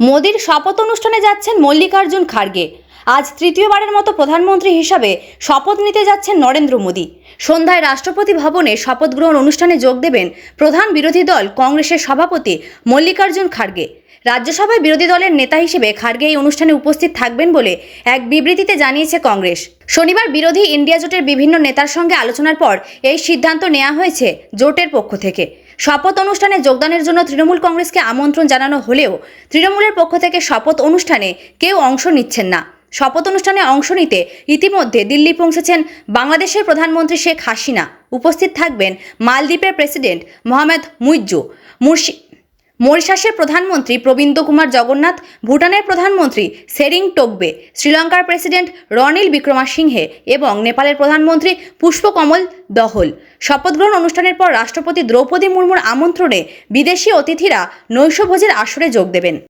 মোদির শপথ অনুষ্ঠানে যাচ্ছেন মল্লিকার্জুন খাড়গে আজ তৃতীয়বারের মতো প্রধানমন্ত্রী হিসাবে শপথ নিতে যাচ্ছেন নরেন্দ্র মোদী। সন্ধ্যায় রাষ্ট্রপতি ভবনে শপথ গ্রহণ অনুষ্ঠানে যোগ দেবেন প্রধান বিরোধী দল কংগ্রেসের সভাপতি মল্লিকার্জুন খাড়গে রাজ্যসভায় বিরোধী দলের নেতা হিসেবে খাড়গে এই অনুষ্ঠানে উপস্থিত থাকবেন বলে এক বিবৃতিতে জানিয়েছে কংগ্রেস। শনিবার বিরোধী ইন্ডিয়া জোটের বিভিন্ন নেতার সঙ্গে আলোচনার পর এই সিদ্ধান্ত নেওয়া হয়েছে জোটের পক্ষ থেকে। শপথ অনুষ্ঠানে যোগদানের জন্য তৃণমূল কংগ্রেসকে আমন্ত্রণ জানানো হলেও তৃণমূলের পক্ষ থেকে শপথ অনুষ্ঠানে কেউ অংশ নিচ্ছেন না। শপথ অনুষ্ঠানে অংশ নিতে ইতিমধ্যে দিল্লি পৌঁছেছেন বাংলাদেশের প্রধানমন্ত্রী শেখ হাসিনা। উপস্থিত থাকবেন মালদ্বীপের প্রেসিডেন্ট মোহাম্মদ মুইজ্জু। মুর্শি মরিশাসের প্রধানমন্ত্রী প্রবীন্দ কুমার জগন্নাথ, ভুটানের প্রধানমন্ত্রী সেরিং টোকবে, শ্রীলঙ্কার প্রেসিডেন্ট রনিল বিক্রমাসিংহে এবং নেপালের প্রধানমন্ত্রী পুষ্পকমল দহল। শপথ গ্রহণ অনুষ্ঠানের পর রাষ্ট্রপতি দ্রৌপদী মুর্মুর আমন্ত্রণে বিদেশি অতিথিরা নৈশভোজের আসরে যোগ দেবেন।